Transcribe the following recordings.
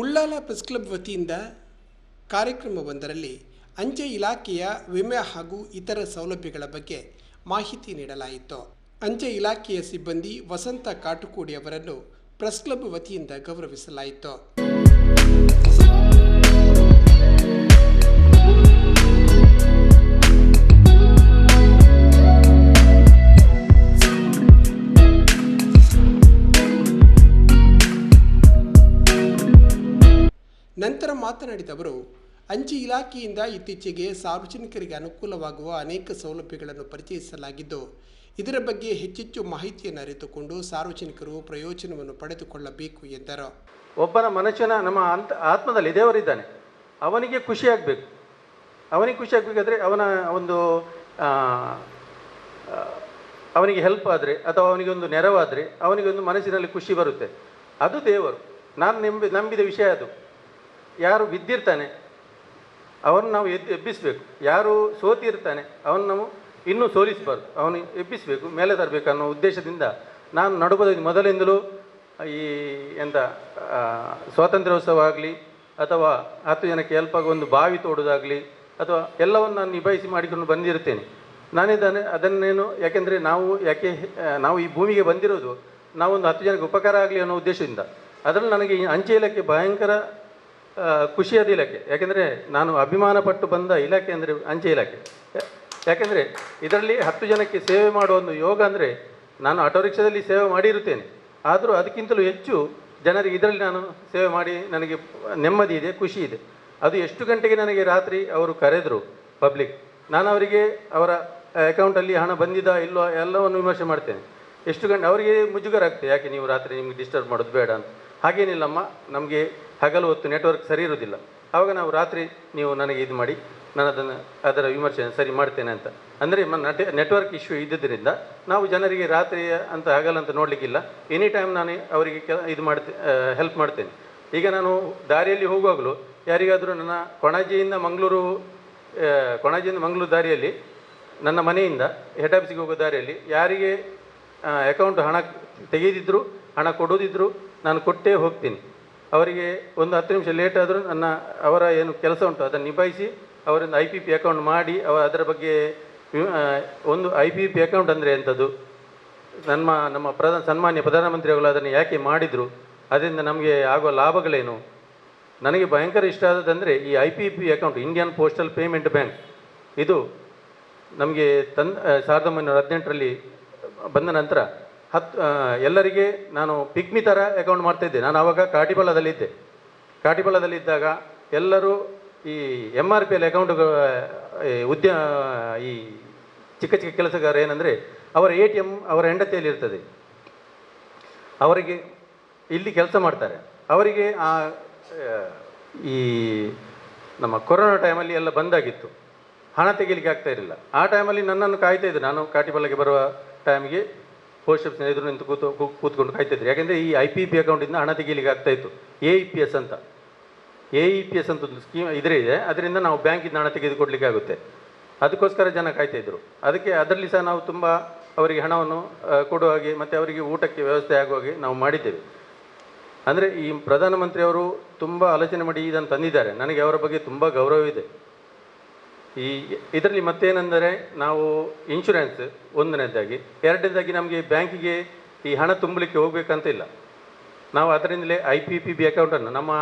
Ullal press club ವತಿಯಿಂದ ಕಾರ್ಯಕ್ರಮವೊಂದರಲ್ಲಿ ಅಂಚೆ ಇಲಾಖೆಯ ವಿಮೆ ಹಾಗೂ ಇತರ ಸೌಲಭ್ಯಗಳ ಬಗ್ಗೆ ಮಾಹಿತಿ ನೀಡಲಾಯಿತು. ಅಂಚೆ ಇಲಾಖೆಯ ಸಿಬ್ಬಂದಿ ವಸಂತ ಕಾಟುಕೋಡಿ ಅವರನ್ನು ಪ್ರೆಸ್ ಕ್ಲಬ್ ವತಿಯಿಂದ ಗೌರವಿಸಲಾಯಿತು. ಮಾತನಾಡಿದ ಅವರು, ಅಂಚೆ ಇಲಾಖೆಯಿಂದ ಇತ್ತೀಚೆಗೆ ಸಾರ್ವಜನಿಕರಿಗೆ ಅನುಕೂಲವಾಗುವ ಅನೇಕ ಸೌಲಭ್ಯಗಳನ್ನು ಪರಿಚಯಿಸಲಾಗಿದ್ದು, ಇದರ ಬಗ್ಗೆ ಹೆಚ್ಚೆಚ್ಚು ಮಾಹಿತಿಯನ್ನು ಅರಿತುಕೊಂಡು ಸಾರ್ವಜನಿಕರು ಪ್ರಯೋಜನವನ್ನು ಪಡೆದುಕೊಳ್ಳಬೇಕು ಎಂದರು. ಒಬ್ಬನ ಮನುಷ್ಯನ ನಮ್ಮ ಅಂತ, ಆತ್ಮದಲ್ಲಿ ದೇವರಿದ್ದಾನೆ ಅವನಿಗೆ ಖುಷಿಯಾಗಬೇಕು ಅವನಿಗೆ ಖುಷಿಯಾಗಬೇಕಾದ್ರೆ ಅವನ ಒಂದು ಅವನಿಗೆ ಹೆಲ್ಪ್ ಆದರೆ ಅಥವಾ ಅವನಿಗೆ ಒಂದು ನೆರವಾದರೆ ಅವನಿಗೆ ಒಂದು ಮನಸ್ಸಿನಲ್ಲಿ ಖುಷಿ ಬರುತ್ತೆ. ಅದು ದೇವರು. ನಾನು ನಂಬಿ, ನಂಬಿದ ವಿಷಯ ಅದು. ಯಾರು ಬಿದ್ದಿರ್ತಾನೆ, ಅವನು ನಾವು ಎದ್ದು ಎಬ್ಬಿಸಬೇಕು. ಯಾರು ಸೋತಿರ್ತಾನೆ, ಅವನು ನಾವು ಇನ್ನೂ ಸೋಲಿಸಬಾರ್ದು. ಅವನು ಎಬ್ಬಿಸಬೇಕು, ಮೇಲೆ ತರಬೇಕು ಅನ್ನೋ ಉದ್ದೇಶದಿಂದ ನಾನು ನಡುಬದ. ಮೊದಲಿಂದಲೂ ಈ ಎಂತ ಸ್ವಾತಂತ್ರ್ಯೋತ್ಸವ ಆಗಲಿ ಅಥವಾ ಹತ್ತು ಜನಕ್ಕೆ ಹೆಲ್ಪ್ ಒಂದು ಬಾವಿ ತೋಡೋದಾಗಲಿ ಅಥವಾ ಎಲ್ಲವನ್ನು ನಾನು ನಿಭಾಯಿಸಿ ಮಾಡಿಕೊಂಡು ಬಂದಿರ್ತೇನೆ. ನಾನಿದ್ದಾನೆ, ಅದನ್ನೇನು, ಯಾಕೆಂದರೆ ನಾವು ಯಾಕೆ, ನಾವು ಈ ಭೂಮಿಗೆ ಬಂದಿರೋದು ನಾವೊಂದು ಹತ್ತು ಜನಕ್ಕೆ ಉಪಕಾರ ಆಗಲಿ ಅನ್ನೋ ಉದ್ದೇಶದಿಂದ. ಅದರಲ್ಲಿ ನನಗೆ ಅಂಚೆ ಇಲಾಖೆ ಭಯಂಕರ ಖುಷಿಯಾದ ಇಲಾಖೆ. ಯಾಕೆಂದರೆ ನಾನು ಅಭಿಮಾನ ಪಟ್ಟು ಬಂದ ಇಲಾಖೆ ಅಂದರೆ ಅಂಚೆ ಇಲಾಖೆ. ಯಾಕೆಂದರೆ ಇದರಲ್ಲಿ ಹತ್ತು ಜನಕ್ಕೆ ಸೇವೆ ಮಾಡುವ ಒಂದು ಯೋಗ ಅಂದರೆ ನಾನು ಆಟೋ ರಿಕ್ಷಾದಲ್ಲಿ ಸೇವೆ ಮಾಡಿರುತ್ತೇನೆ. ಆದರೂ ಅದಕ್ಕಿಂತಲೂ ಹೆಚ್ಚು ಜನರಿಗೆ ಇದರಲ್ಲಿ ನಾನು ಸೇವೆ ಮಾಡಿ ನನಗೆ ನೆಮ್ಮದಿ ಇದೆ, ಖುಷಿ ಇದೆ. ಅದು ಎಷ್ಟು ಗಂಟೆಗೆ ನನಗೆ ರಾತ್ರಿ ಅವರು ಕರೆದರು ಪಬ್ಲಿಕ್ ನಾನು ಅವರಿಗೆ ಅವರ ಅಕೌಂಟಲ್ಲಿ ಹಣ ಬಂದಿದಾ ಇಲ್ಲೋ ಎಲ್ಲವನ್ನು ವಿಮರ್ಶೆ ಮಾಡ್ತೇನೆ. ಎಷ್ಟು ಗಂಟೆ, ಅವರಿಗೆ ಮುಜುಗರ ಆಗ್ತದೆ, ಯಾಕೆ ನೀವು ರಾತ್ರಿ ನಿಮಗೆ ಡಿಸ್ಟರ್ಬ್ ಮಾಡೋದು ಬೇಡ ಅಂತ. ಹಾಗೇನಿಲ್ಲಮ್ಮ, ನಮಗೆ ಹಗಲು ಹೊತ್ತು ನೆಟ್ವರ್ಕ್ ಸರಿ ಇರೋದಿಲ್ಲ ಆವಾಗ ನಾವು ರಾತ್ರಿ ನೀವು ನನಗೆ ಇದು ಮಾಡಿ ನಾನು ಅದನ್ನು ಅದರ ವಿಮರ್ಶೆ ಸರಿ ಮಾಡ್ತೇನೆ ಅಂತ. ಅಂದರೆ ನೆಟ್ವರ್ಕ್ ಇಶ್ಯೂ ಇದ್ದಿದ್ದರಿಂದ ನಾವು ಜನರಿಗೆ ರಾತ್ರಿ ಅಂತ ಹಗಲಂತ ನೋಡಲಿಕ್ಕಿಲ್ಲ. ಎನಿ ಟೈಮ್ ನಾನು ಅವರಿಗೆ ಕೆಲ, ಇದು ಮಾಡ್ತೆ ಹೆಲ್ಪ್ ಮಾಡ್ತೇನೆ. ಈಗ ನಾನು ದಾರಿಯಲ್ಲಿ ಹೋಗುವಾಗಲೂ ಯಾರಿಗಾದರೂ ನನ್ನ ಕೊಣಾಜಿಯಿಂದ ಮಂಗಳೂರು ಕೊಣಾಜಿಯಿಂದ ಮಂಗಳೂರು ದಾರಿಯಲ್ಲಿ, ನನ್ನ ಮನೆಯಿಂದ ಹೆಡ್ ಆಫೀಸಿಗೆ ಹೋಗೋ ದಾರಿಯಲ್ಲಿ ಯಾರಿಗೆ ಅಕೌಂಟ್ ಹಣ ತೆಗೆದಿದ್ದರು ಹಣ ಕೊಡೋದಿದ್ರು, ನಾನು ಕೊಟ್ಟೇ ಹೋಗ್ತೀನಿ. ಅವರಿಗೆ ಒಂದು ಹತ್ತು ನಿಮಿಷ ಲೇಟ್ ಆದರೂ ನನ್ನ ಅವರ ಏನು ಕೆಲಸ ಉಂಟು ಅದನ್ನು ನಿಭಾಯಿಸಿ ಅವರಿಂದ ಐ ಪಿ ಪಿ ಅಕೌಂಟ್ ಮಾಡಿ ಅವ ಅದರ ಬಗ್ಗೆ ಒಂದು ಐ ಪಿ ಪಿ ಅಕೌಂಟ್ ಅಂದರೆ ಎಂಥದ್ದು ನಮ್ಮ ನಮ್ಮ ಪ್ರಧಾನ ಸನ್ಮಾನ್ಯ ಪ್ರಧಾನಮಂತ್ರಿಗಳು ಅದನ್ನು ಯಾಕೆ ಮಾಡಿದರು? ಅದರಿಂದ ನಮಗೆ ಆಗುವ ಲಾಭಗಳೇನು? ನನಗೆ ಭಯಂಕರ ಇಷ್ಟ ಆದದಂದರೆ ಈ I P P account Indian postal payment bank ಇದು ನಮಗೆ ಆ, ಸಾವಿರದ ಒಂಬೈನೂರ ಹದಿನೆಂಟರಲ್ಲಿ ಬಂದ ನಂತರ ಹತ್ತು ಎಲ್ಲರಿಗೆ ನಾನು ಪಿಗ್ಮಿ ಥರ ಅಕೌಂಟ್ ಮಾಡ್ತಾಯಿದ್ದೆ ನಾನು ಆವಾಗ ಕಾಟಿಬಲದಲ್ಲಿ ಇದ್ದಾಗ ಎಲ್ಲರೂ ಈ M R P L account ಉದ್ಯ ಈ ಚಿಕ್ಕ ಚಿಕ್ಕ ಕೆಲಸಗಾರ ಏನಂದರೆ ಅವರ ಎ ಟಿ ಎಂ ಅವರ ಹೆಂಡತಿಯಲ್ಲಿ ಇರ್ತದೆ. ಅವರಿಗೆ ಇಲ್ಲಿ ಕೆಲಸ ಮಾಡ್ತಾರೆ. ಅವರಿಗೆ ಆ ಆ, ಈ ನಮ್ಮ ಕೊರೋನಾ ಟೈಮಲ್ಲಿ ಎಲ್ಲ ಬಂದಾಗಿತ್ತು. ಹಣ ತೆಗಿಲಿಕ್ಕೆ ಆಗ್ತಾ ಇರಲಿಲ್ಲ. ಆ ಟೈಮಲ್ಲಿ ನನ್ನನ್ನು ಕಾಯ್ತಾ ಇದ್ದೆ. ನಾನು ಕಾಟಿಬಲ್ಲಕ್ಕೆ ಬರುವ ಟೈಮಿಗೆ ಪೋಸ್ಟ್ ಎದುರು ನಿಂತು ಕೂತು ಕೂತ್ಕೊಂಡು ಕಾಯ್ತಿದ್ರು. ಯಾಕೆಂದರೆ ಈ ಐ ಪಿ ಪಿ ಅಕೌಂಟಿಂದ ಹಣ ತೆಗೀಲಿಕ್ಕೆ ಆಗ್ತಾ ಇತ್ತು. ಎ ಇ ಪಿ ಎಸ್ ಅಂತ. ಎ ಇ ಪಿ ಎಸ್ ಅಂತ ಒಂದು ಸ್ಕೀಮ್ ಇದ್ರೆ ಇದೆ. ಅದರಿಂದ ನಾವು ಬ್ಯಾಂಕಿಂದ ಹಣ ತೆಗೆದುಕೊಡ್ಲಿಕ್ಕೆ ಆಗುತ್ತೆ. ಅದಕ್ಕೋಸ್ಕರ ಜನ ಕಾಯ್ತಾಯಿದ್ರು ಅದಕ್ಕೆ ಅದರಲ್ಲಿ ಸಹ ನಾವು ತುಂಬ ಅವರಿಗೆ ಹಣವನ್ನು ಕೊಡುವ ಹಾಗೆ ಮತ್ತು ಅವರಿಗೆ ಊಟಕ್ಕೆ ವ್ಯವಸ್ಥೆ ಆಗುವ ಹಾಗೆ ನಾವು ಮಾಡಿದ್ದೇವೆ. ಅಂದರೆ ಈ ಪ್ರಧಾನಮಂತ್ರಿಯವರು ತುಂಬ ಆಲೋಚನೆ ಮಾಡಿ ಇದನ್ನು ತಂದಿದ್ದಾರೆ. ನನಗೆ ಅವರ ಬಗ್ಗೆ ತುಂಬ ಗೌರವವಿದೆ ಈ ಇದರಲ್ಲಿ ಮತ್ತೇನೆಂದರೆ ನಾವು ಇನ್ಶೂರೆನ್ಸ್ ಒಂದನೇದಾಗಿ. ಎರಡನೇದಾಗಿ ನಮಗೆ ಬ್ಯಾಂಕಿಗೆ ಈ ಹಣ ತುಂಬಲಿಕ್ಕೆ ಹೋಗಬೇಕಂತ ಇಲ್ಲ ನಾವು ಅದರಿಂದಲೇ ಐ ಪಿ ಪಿ ಬಿ ಅಕೌಂಟನ್ನು ನಮ್ಮ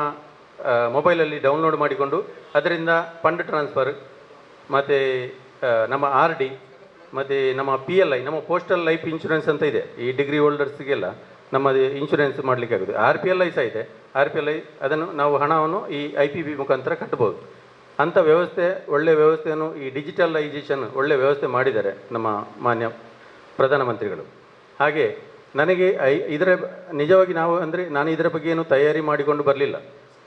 ಮೊಬೈಲಲ್ಲಿ ಡೌನ್ಲೋಡ್ ಮಾಡಿಕೊಂಡು ಅದರಿಂದ ಫಂಡ್ ಟ್ರಾನ್ಸ್ಫರ್ ಮತ್ತು ನಮ್ಮ ಆರ್ ಡಿ ಮತ್ತು ನಮ್ಮ ಪಿ ಎಲ್ ಐ ನಮ್ಮ ಪೋಸ್ಟಲ್ ಲೈಫ್ ಇನ್ಶೂರೆನ್ಸ್ ಅಂತ ಇದೆ. ಈ ಡಿಗ್ರಿ ಹೋಲ್ಡರ್ಸ್ಗೆಲ್ಲ ನಮ್ಮದು ಇನ್ಶೂರೆನ್ಸ್ ಮಾಡಲಿಕ್ಕೆ ಆಗುತ್ತೆ ಆರ್ ಪಿ ಎಲ್ ಐ ಸಹ ಇದೆ. ಆರ್ ಪಿ ಎಲ್ ಐ ಅದನ್ನು ನಾವು ಹಣವನ್ನು ಈ ಐ ಪಿ ಬಿ ಮುಖಾಂತರ ಕಟ್ಬೋದು. ಅಂಥ ವ್ಯವಸ್ಥೆ ಒಳ್ಳೆಯ ವ್ಯವಸ್ಥೆಯನ್ನು ಈ ಡಿಜಿಟಲೈಸೇಷನ್ ಒಳ್ಳೆಯ ವ್ಯವಸ್ಥೆ ಮಾಡಿದ್ದಾರೆ ನಮ್ಮ ಮಾನ್ಯ ಪ್ರಧಾನಮಂತ್ರಿಗಳು. ಹಾಗೆ ನನಗೆ ಐ, ಇದರ ನಿಜವಾಗಿ ನಾವು ಅಂದರೆ ನಾನು ಇದರ ಬಗ್ಗೆ ಏನು ತಯಾರಿ ಮಾಡಿಕೊಂಡು ಬರಲಿಲ್ಲ.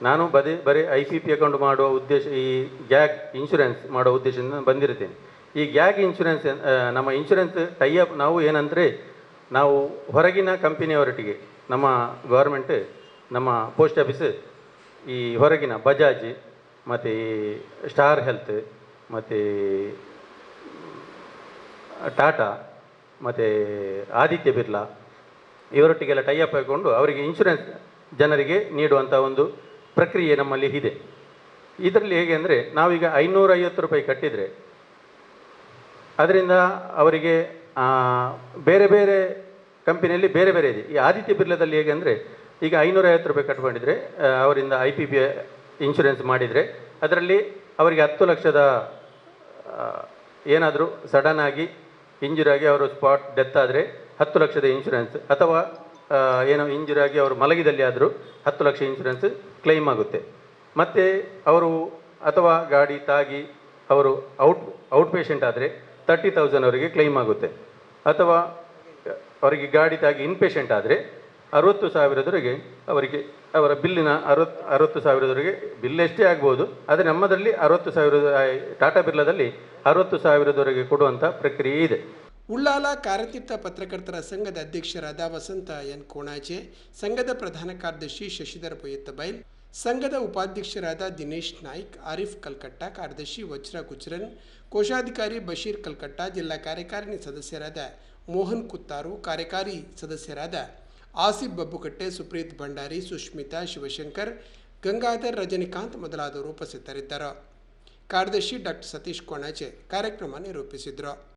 ನಾನು ಬದೇ, ಬರೀ ಐ ಪಿ ಪಿ ಅಕೌಂಟ್ ಮಾಡುವ ಉದ್ದೇಶ, ಈ ಗ್ಯಾಗ್ ಇನ್ಶೂರೆನ್ಸ್ ಮಾಡುವ ಉದ್ದೇಶದಿಂದ ಬಂದಿರ್ತೇನೆ ಈ ಗ್ಯಾಗ್ ಇನ್ಶೂರೆನ್ಸ್ ನಮ್ಮ ಇನ್ಶೂರೆನ್ಸ್ ಟೈಅಪ್ ನಾವು ಏನಂದರೆ, ನಾವು ಹೊರಗಿನ ಕಂಪನಿಯವರೊಟ್ಟಿಗೆ, ನಮ್ಮ ಗೌರ್ಮೆಂಟ್ ನಮ್ಮ ಪೋಸ್ಟ್ ಆಫೀಸ್ ಈ ಹೊರಗಿನ ಬಜಾಜ್ ಮತ್ತು ಸ್ಟಾರ್ ಹೆಲ್ತ್, ಮತ್ತು ಟಾಟಾ, ಮತ್ತು ಆದಿತ್ಯ ಬಿರ್ಲಾ, ಇವರೊಟ್ಟಿಗೆಲ್ಲ ಟೈಅಪ್ ಹಾಕೊಂಡು ಅವರಿಗೆ ಇನ್ಶೂರೆನ್ಸ್ ಜನರಿಗೆ ನೀಡುವಂಥ ಒಂದು ಪ್ರಕ್ರಿಯೆ ನಮ್ಮಲ್ಲಿ ಇದೆ. ಇದರಲ್ಲಿ ಹೇಗೆ ಅಂದರೆ, ನಾವೀಗ ಐನೂರೈವತ್ತು ರೂಪಾಯಿ ಕಟ್ಟಿದರೆ, ಅದರಿಂದ ಅವರಿಗೆ ಬೇರೆ ಬೇರೆ ಕಂಪನಿಯಲ್ಲಿ ಬೇರೆ ಬೇರೆ ಇದೆ. ಈ ಆದಿತ್ಯ ಬಿರ್ಲಾದಲ್ಲಿ ಹೇಗೆ ಅಂದರೆ, ಈಗ ಐನೂರೈವತ್ತು ರೂಪಾಯಿ ಕಟ್ಕೊಂಡಿದ್ರೆ ಅವರಿಂದ ಐ ಪಿ ಬಿ ಇನ್ಶೂರೆನ್ಸ್ ಮಾಡಿದರೆ, ಅದರಲ್ಲಿ ಅವರಿಗೆ ಹತ್ತು ಲಕ್ಷದ ಏನಾದರೂ ಸಡನ್ ಆಗಿ ಇಂಜುರಿ ಆಗಿ ಅವರು ಸ್ಪಾಟ್ ಡೆತ್ ಆದರೆ ಹತ್ತು ಲಕ್ಷದ ಇನ್ಶೂರೆನ್ಸ್ ಅಥವಾ ಏನೋ ಇಂಜುರಿ ಆಗಿ ಅವರು ಮಲಗಿದಲ್ಲಿ ಆದರೂ ಹತ್ತು ಲಕ್ಷ ಇನ್ಶೂರೆನ್ಸ್ ಕ್ಲೈಮ್ ಆಗುತ್ತೆ. ಮತ್ತು ಅವರು ಅಥವಾ ಗಾಡಿ ತಾಗಿ ಅವರು ಔಟ್ ಔಟ್ ಪೇಷಂಟ್ ಆದರೆ ತರ್ಟಿ ತೌಸಂಡ್ ಅವರಿಗೆ ಕ್ಲೈಮ್ ಆಗುತ್ತೆ. ಅಥವಾ, ಅವರಿಗೆ ಗಾಡಿ ತಾಗಿ ಇನ್ ಪೇಷಂಟ್ ಆದರೆ ಅರವತ್ತು ಸಾವಿರದವರೆಗೆ ಅವರಿಗೆ, ಅವರ ಬಿಲ್ಲಿನ ಅರವತ್ತು ಅರವತ್ತು ಸಾವಿರದವರೆಗೆ ಬಿಲ್ ಎಷ್ಟೇ ಆಗ್ಬೋದು, ಆದರೆ ನಮ್ಮದರಲ್ಲಿ ಅರವತ್ತು ಸಾವಿರದ ಟಾಟಾ ಬಿರ್ಲಾದಲ್ಲಿ ಅರವತ್ತು ಸಾವಿರದವರೆಗೆ ಕೊಡುವಂಥ ಪ್ರಕ್ರಿಯೆ ಇದೆ. ಉಳ್ಳಾಲ ಕಾರ್ಯತೀರ್ಥ ಪತ್ರಕರ್ತರ ಸಂಘದ ಅಧ್ಯಕ್ಷರಾದ ವಸಂತ ಎನ್ ಕೋಣಾಚೆ ಸಂಘದ ಪ್ರಧಾನ ಕಾರ್ಯದರ್ಶಿ ಶಶಿಧರ ಬೈಲ್, ಸಂಘದ ಉಪಾಧ್ಯಕ್ಷರಾದ ದಿನೇಶ್ ನಾಯ್ಕ್, ಆರಿಫ್ ಕಲ್ಕಟ್ಟ ಕಾರ್ಯದರ್ಶಿ ವಜ್ರ ಗುಜ್ರನ್, ಕೋಶಾಧಿಕಾರಿ ಬಶೀರ್ ಕಲ್ಕಟ್ಟ, ಜಿಲ್ಲಾ ಕಾರ್ಯಕಾರಿಣಿ ಸದಸ್ಯರಾದ ಮೋಹನ್ ಕುತ್ತಾರು, ಕಾರ್ಯಕಾರಿ ಸದಸ್ಯರಾದ ಆಸಿಫ್ ಬಬ್ಬುಕಟ್ಟೆ, ಸುಪ್ರೀತ್ ಭಂಡಾರಿ ಸುಷ್ಮಿತಾ ಶಿವಶಂಕರ್, ಗಂಗಾಧರ್ ರಜನಿಕಾಂತ್ ಮೊದಲಾದವರು ಉಪಸ್ಥಿತರಿದ್ದರು. ಕಾರ್ಯದರ್ಶಿ ಡಾಕ್ಟರ್ ಸತೀಶ್ ಕೋಣಾಜೆ ಕಾರ್ಯಕ್ರಮ ನಿರೂಪಿಸಿದರು.